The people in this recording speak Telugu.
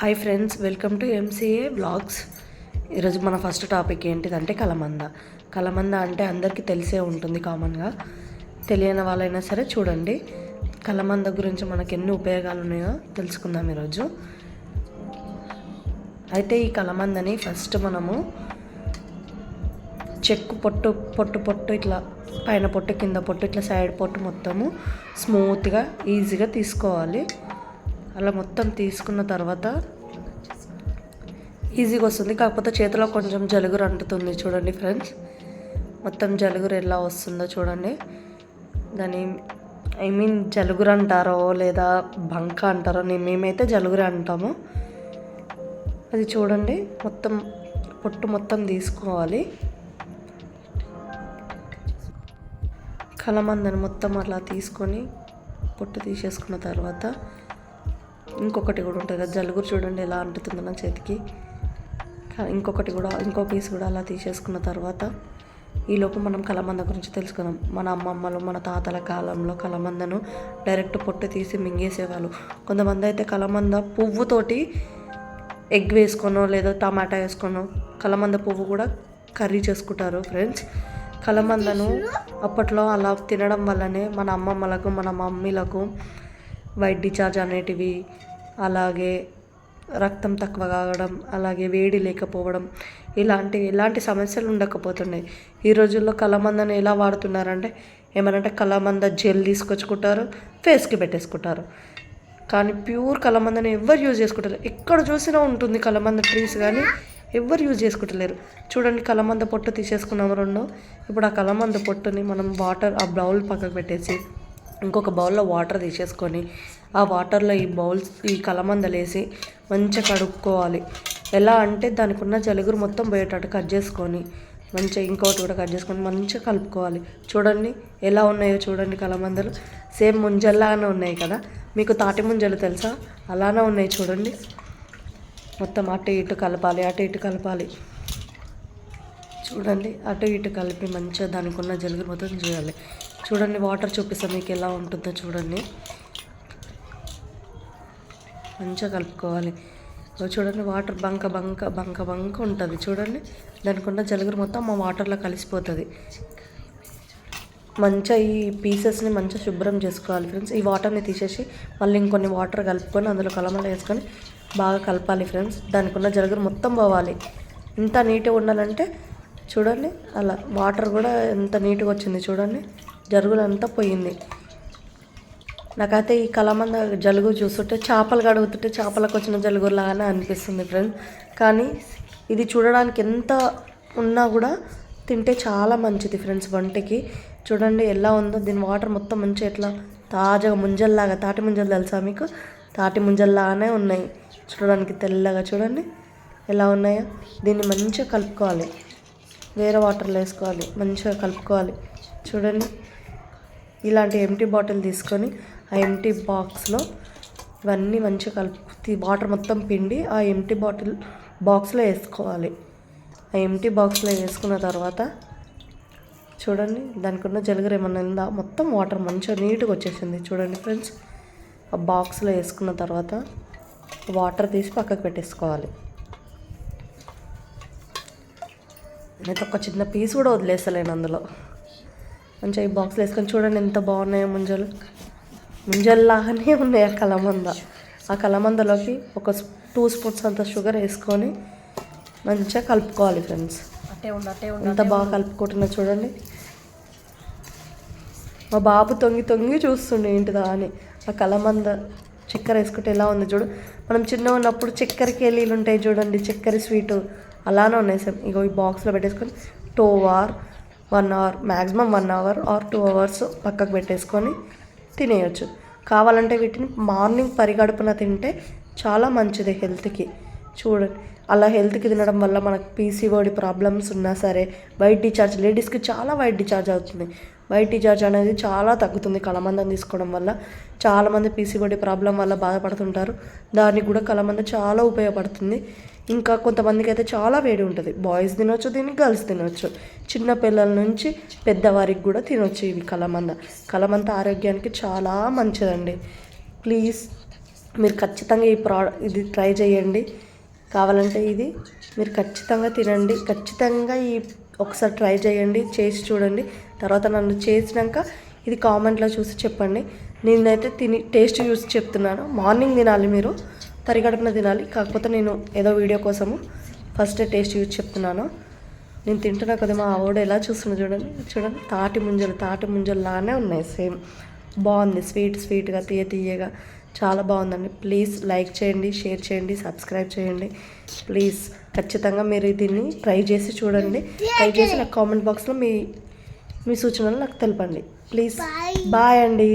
Hi friends welcome to MCA blogs ఈరోజు మన ఫస్ట్ టాపిక్ ఏంటిదంటే కలమంద. కలమంద అంటే అందరికీ తెలిసే ఉంటుంది కామన్గా తెలియని వాళ్ళైనా సరే చూడండి. కలమంద గురించి మనకు ఎన్ని ఉపయోగాలు ఉన్నాయో తెలుసుకుందాం ఈరోజు. అయితే ఈ కలమందని ఫస్ట్ మనము చెక్కు పొట్టు పొట్టు పొట్టు ఇట్లా పైన పొట్టు కింద పొట్టు ఇట్లా సైడ్ పొట్టు మొత్తము స్మూత్గా ఈజీగా తీసుకోవాలి. అలా మొత్తం తీసుకున్న తర్వాత ఈజీగా వస్తుంది. కాకపోతే చేతిలో కొంచెం జలుగురు అంటుతుంది చూడండి ఫ్రెండ్స్. మొత్తం జలుగురు ఎలా వస్తుందో చూడండి. దాని ఐ మీన్ జలుగురు అంటారో లేదా బంక అంటారో నేను మేమైతే జలుగురు అంటాము. అది చూడండి. మొత్తం పొట్టు మొత్తం తీసుకోవాలి. కలమందని మొత్తం అలా తీసుకొని పొట్టు తీసేసుకున్న తర్వాత ఇంకొకటి కూడా ఉంటుంది. కదా జలుగురు చూడండి ఎలా అంటుతుంది నా చేతికి. ఇంకొకటి కూడా ఇంకో పీస్ కూడా అలా తీసేసుకున్న తర్వాత ఈలోపు మనం కలమంద గురించి తెలుసుకుందాం. మన అమ్మమ్మలు మన తాతల కాలంలో కలమందను డైరెక్ట్ పొట్టు తీసి మింగేసేవాళ్ళు. కొంతమంది అయితే కలమంద పువ్వుతోటి ఎగ్ వేసుకొనో లేదా టమాటా వేసుకొనో కలమంద పువ్వు కూడా కర్రీ చేసుకుంటారు ఫ్రెండ్స్. కలమందను అప్పట్లో అలా తినడం వల్లనే మన అమ్మమ్మలకు మన మమ్మీలకు వైట్ డిశ్చార్జ్ అనేటివి అలాగే రక్తం తక్కువ కావడం అలాగే వేడి లేకపోవడం ఇలాంటి ఎలాంటి సమస్యలు ఉండకపోతున్నాయి. ఈ రోజుల్లో కలమందని ఎలా వాడుతున్నారంటే ఏమనంటే కలమంద జెల్ తీసుకొచ్చుకుంటారు ఫేస్కి పెట్టేసుకుంటారు. కానీ ప్యూర్ కలమందని ఎవరు యూజ్ చేసుకుంటారు ఎక్కడ చూసినా ఉంటుంది కలమంద ట్రీస్ కానీ ఎవరు యూజ్ చేసుకుంటలేరు. చూడండి కలమంద పొట్టు తీసేసుకున్నాము రెండు ఇప్పుడు ఆ కలమంద పొట్టుని మనం వాటర్ ఆ బ్లౌల్ పక్కకు పెట్టేసి ఇంకొక బౌల్లో వాటర్ తీసేసుకొని ఆ వాటర్లో ఈ బౌల్స్ ఈ కలమందలేసి మంచిగా కడుక్కోవాలి. ఎలా అంటే దానికి ఉన్న జలుగురు మొత్తం పోయేటట్టు కట్ చేసుకొని మంచిగా ఇంకోటి కూడా కట్ చేసుకొని మంచిగా కలుపుకోవాలి. చూడండి ఎలా ఉన్నాయో చూడండి కలమందలు. సేమ్ ముంజల్లాగానే ఉన్నాయి కదా? మీకు తాటి ముంజలు తెలుసా? అలానే ఉన్నాయి చూడండి. మొత్తం అటు ఇటు కలపాలి అటు ఇటు కలపాలి. చూడండి అటు ఇటు కలిపి మంచిగా దానికి ఉన్న జలుగు మొత్తం చేయాలి. చూడండి వాటర్ చూపిస్తాను మీకు ఎలా ఉంటుందో చూడండి. మంచిగా కలుపుకోవాలి. చూడండి వాటర్ బంక బంక బంక బంక ఉంటుంది చూడండి. దానికి ఉన్న జలుగురు మొత్తం మా వాటర్లో కలిసిపోతుంది. మంచిగా ఈ పీసెస్ని మంచిగా శుభ్రం చేసుకోవాలి ఫ్రెండ్స్ ఈ వాటర్ని తీసేసి మళ్ళీ ఇంకొన్ని వాటర్ కలుపుకొని అందులో కలమలు వేసుకొని బాగా కలపాలి ఫ్రెండ్స్ దానికి ఉన్న జలుగురు మొత్తం పోవాలి. ఇంత నీట్గా ఉండాలంటే చూడండి అలా వాటర్ కూడా ఎంత నీట్గా వచ్చింది చూడండి. జరుగులంతా పోయింది. నాకైతే ఈ కలమంద జలుగు చూస్తుంటే చేపలు కడుగుతుంటే చేపలకు వచ్చిన జలుగులాగానే అనిపిస్తుంది ఫ్రెండ్స్ కానీ ఇది చూడడానికి ఎంత ఉన్నా కూడా తింటే చాలా మంచిది ఫ్రెండ్స్ వంటకి. చూడండి ఎలా ఉందో దీని వాటర్ మొత్తం మంచిగా ఎట్లా తాజాగా ముంజల్లాగా తాటి ముంజలు తెలుసా మీకు? తాటి ముంజల్లాగానే ఉన్నాయి. చూడడానికి తెల్లగా చూడండి. ఎలా ఉన్నాయో దీన్ని మంచిగా కలుపుకోవాలి. వేరే వాటర్లో వేసుకోవాలి మంచిగా కలుపుకోవాలి. చూడండి ఇలాంటి ఎంటీ బాటిల్ తీసుకొని ఆ ఎంటీ బాక్స్లో ఇవన్నీ మంచిగా కలుపు వాటర్ మొత్తం పిండి ఆ ఎంటీ బాటిల్ బాక్స్లో వేసుకోవాలి. ఆ ఎంటీ బాక్స్లో వేసుకున్న తర్వాత చూడండి దానికి ఉన్న జలగర ఏమన్నా ఉందా? మొత్తం వాటర్ మంచిగా నీట్గా వచ్చేసింది. చూడండి ఫ్రెండ్స్ ఆ బాక్స్లో వేసుకున్న తర్వాత వాటర్ తీసి పక్కకు పెట్టేసుకోవాలి. నేనైతే ఒక చిన్న పీస్ కూడా వదిలేస్తలేను అందులో. మంచిగా ఈ బాక్స్లో వేసుకొని చూడండి ఎంత బాగున్నాయో ముంజలు. ముంజల్లాగానే ఉన్నాయి ఆ కలమంద. ఆ కలమందలోకి ఒక టూ స్పూన్స్ అంత షుగర్ వేసుకొని మంచిగా కలుపుకోవాలి ఫ్రెండ్స్ ఎంత బాగా కలుపుకుంటున్నా చూడండి. మా బాబు తొంగి తొంగి చూస్తుండే ఏంటిదా అని. ఆ కలమంద చక్కెర వేసుకుంటే ఎలా ఉంది చూడు. మనం చిన్న ఉన్నప్పుడు చక్కెర కేలీలు ఉంటాయి చూడండి చక్కెర స్వీటు. అలానే ఉన్నాయి సార్. ఇగో ఈ బాక్స్లో పెట్టేసుకొని two hour one hour maximum one hour or two hours పక్కకు పెట్టేసుకొని తినేయచ్చు. కావాలంటే వీటిని మార్నింగ్ పరిగడుపున తింటే చాలా మంచిది హెల్త్కి. చూడండి అలా హెల్త్కి తినడం వల్ల మనకు పీసీఓడి ప్రాబ్లమ్స్ ఉన్నా సరే వైట్ డిశ్చార్జ్ లేడీస్కి చాలా వైట్ డిశ్చార్జ్ అవుతుంది. వైట్ డిశ్చార్జ్ అనేది చాలా తగ్గుతుంది కలమందం తీసుకోవడం వల్ల. చాలామంది పీసీఓడి ప్రాబ్లం వల్ల బాధపడుతుంటారు. దానికి కూడా కలమంద చాలా ఉపయోగపడుతుంది. ఇంకా కొంతమందికి అయితే చాలా వేడి ఉంటుంది. బాయ్స్ తినొచ్చు దీన్ని గర్ల్స్ తినొచ్చు. చిన్న పిల్లల నుంచి పెద్దవారికి కూడా తినొచ్చు ఇవి కలమంద. కలమంద ఆరోగ్యానికి చాలా మంచిదండి. ప్లీజ్ మీరు ఖచ్చితంగా ఈ ప్రా ఇది ట్రై చేయండి. కావాలంటే ఇది మీరు ఖచ్చితంగా తినండి. ఖచ్చితంగా ఈ ఒకసారి ట్రై చేయండి చేసి చూడండి. తర్వాత నన్ను చేసినాక ఇది కామెంట్లో చూసి చెప్పండి. నేనైతే తిని టేస్ట్ చూసి చెప్తున్నాను. మార్నింగ్ తినాలి మీరు. తరిగడుపున తినాలి. కాకపోతే నేను ఏదో వీడియో కోసము ఫస్ట్ టేస్ట్ చూసి చెప్తున్నాను. నేను తింటున్నా కదా మా ఆవిడ ఎలా చూస్తున్నా చూడండి. చూడండి తాటి ముంజలు తాటి ముంజలు లానే ఉన్నాయి సేమ్. బాగుంది. స్వీట్ స్వీట్గా తీయ తీయగా చాలా బాగుందండి. ప్లీజ్ లైక్ చేయండి షేర్ చేయండి సబ్స్క్రైబ్ చేయండి. ప్లీజ్ ఖచ్చితంగా మీరు దీన్ని ట్రై చేసి చూడండి. ట్రై చేసి నాకు కామెంట్ బాక్స్లో మీ మీ సూచనలు నాకు తెలపండి. ప్లీజ్. బాయ్ అండి.